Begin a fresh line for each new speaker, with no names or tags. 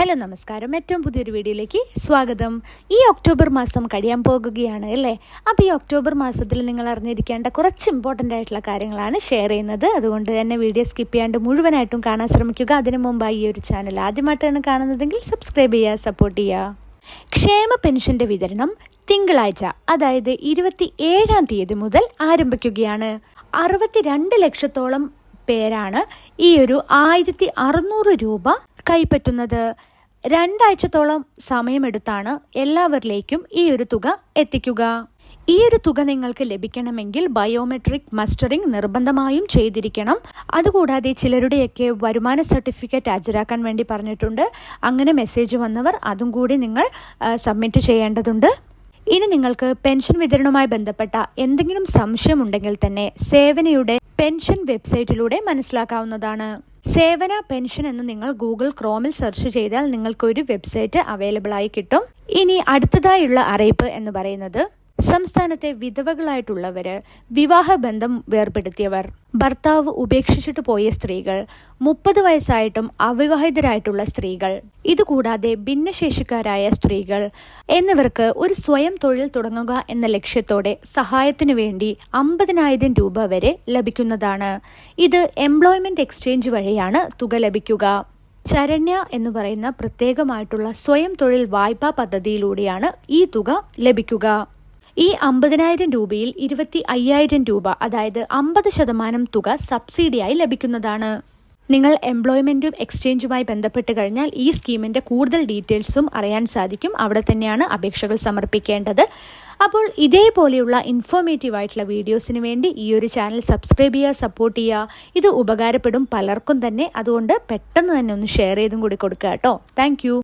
Hello നമസ്കാരം. ഏറ്റവും പുതിയൊരു വീഡിയോയിലേക്ക് സ്വാഗതം. ഈ ഒക്ടോബർ മാസം കഴിയാൻ പോകുകയാണ് അല്ലേ? അപ്പോൾ ഈ ഒക്ടോബർ മാസത്തിൽ നിങ്ങൾ അറിഞ്ഞിരിക്കേണ്ട കുറച്ച് ഇമ്പോർട്ടന്റ് ആയിട്ടുള്ള കാര്യങ്ങളാണ് ഷെയർ ചെയ്യുന്നത്. അതുകൊണ്ട് തന്നെ വീഡിയോ സ്കിപ്പ് ചെയ്യാണ്ട് മുഴുവനായിട്ടും കാണാൻ ശ്രമിക്കുക. അതിനു മുമ്പായി ഈ ഒരു ചാനൽ ആദ്യമായിട്ടാണ് കാണുന്നതെങ്കിൽ സബ്സ്ക്രൈബ് ചെയ്യുക സപ്പോർട്ട് ചെയ്യുക. ക്ഷേമ പെൻഷന്റെ വിതരണം തിങ്കളാഴ്ച അതായത് ഇരുപത്തി ഏഴാം തീയതി മുതൽ ആരംഭിക്കുകയാണ്. അറുപത്തിരണ്ട് ലക്ഷത്തോളം പേരാണ് ഈ ഒരു ആയിരത്തി അറുന്നൂറ് രൂപ കൈപ്പറ്റുന്നത്. രണ്ടാഴ്ചത്തോളം സമയമെടുത്താണ് എല്ലാവരിലേക്കും ഈ ഒരു തുക എത്തിക്കുക. ഈ ഒരു തുക നിങ്ങൾക്ക് ലഭിക്കണമെങ്കിൽ ബയോമെട്രിക് മസ്റ്ററിംഗ് നിർബന്ധമായും ചെയ്തിരിക്കണം. അതുകൂടാതെ ചിലരുടെയൊക്കെ വരുമാന സർട്ടിഫിക്കറ്റ് ഹാജരാക്കാൻ വേണ്ടി പറഞ്ഞിട്ടുണ്ട്. അങ്ങനെ മെസ്സേജ് വന്നവർ അതും കൂടി നിങ്ങൾ സബ്മിറ്റ് ചെയ്യേണ്ടതുണ്ട്. ഇനി നിങ്ങൾക്ക് പെൻഷൻ വിതരണവുമായി ബന്ധപ്പെട്ട എന്തെങ്കിലും സംശയമുണ്ടെങ്കിൽ തന്നെ സേവനയുടെ പെൻഷൻ വെബ്സൈറ്റിലൂടെ മനസ്സിലാക്കാവുന്നതാണ്. സേവന പെൻഷൻ എന്ന് നിങ്ങൾ ഗൂഗിൾ ക്രോമിൽ സെർച്ച് ചെയ്താൽ നിങ്ങൾക്ക് ഒരു വെബ്സൈറ്റ് അവൈലബിൾ ആയി കിട്ടും. ഇനി അടുത്തതായുള്ള അറിയിപ്പ് എന്ന് പറയുന്നത് സംസ്ഥാനത്തെ വിധവകളായിട്ടുള്ളവര് വിവാഹബന്ധം വേർപ്പെടുത്തിയവർ. ഭർത്താവ് ഉപേക്ഷിച്ചിട്ട് പോയ സ്ത്രീകൾ മുപ്പത് വയസ്സായിട്ടും അവിവാഹിതരായിട്ടുള്ള സ്ത്രീകൾ ഇതുകൂടാതെ ഭിന്നശേഷിക്കാരായ സ്ത്രീകൾ എന്നിവർക്ക് ഒരു സ്വയം തൊഴിൽ തുടങ്ങുക എന്ന ലക്ഷ്യത്തോടെ സഹായത്തിനു വേണ്ടി അമ്പതിനായിരം രൂപ വരെ ലഭിക്കുന്നതാണ്. ഇത് എംപ്ലോയ്മെന്റ് എക്സ്ചേഞ്ച് വഴിയാണ് തുക ലഭിക്കുക. ശരണ്യ എന്ന് പറയുന്ന പ്രത്യേകമായിട്ടുള്ള സ്വയം തൊഴിൽ വായ്പാ പദ്ധതിയിലൂടെയാണ് ഈ തുക ലഭിക്കുക. ഈ അമ്പതിനായിരം രൂപയിൽ ഇരുപത്തി അയ്യായിരം രൂപ അതായത് അമ്പത് ശതമാനം തുക സബ്സിഡിയായി ലഭിക്കുന്നതാണ്. നിങ്ങൾ എംപ്ലോയ്മെന്റും എക്സ്ചേഞ്ചുമായി ബന്ധപ്പെട്ട് കഴിഞ്ഞാൽ ഈ സ്കീമിന്റെ കൂടുതൽ ഡീറ്റെയിൽസും അറിയാൻ സാധിക്കും. അവിടെ തന്നെയാണ് അപേക്ഷകൾ സമർപ്പിക്കേണ്ടത്. അപ്പോൾ ഇതേപോലെയുള്ള ഇൻഫോർമേറ്റീവ് ആയിട്ടുള്ള വീഡിയോസിന് വേണ്ടി ഈ ഒരു ചാനൽ സബ്സ്ക്രൈബ് ചെയ്യുക സപ്പോർട്ട് ചെയ്യുക. ഇത് ഉപകാരപ്പെടും പലർക്കും തന്നെ. അതുകൊണ്ട് പെട്ടെന്ന് തന്നെ ഒന്ന് ഷെയർ ചെയ്തും കൂടി കൊടുക്കുക കേട്ടോ. താങ്ക്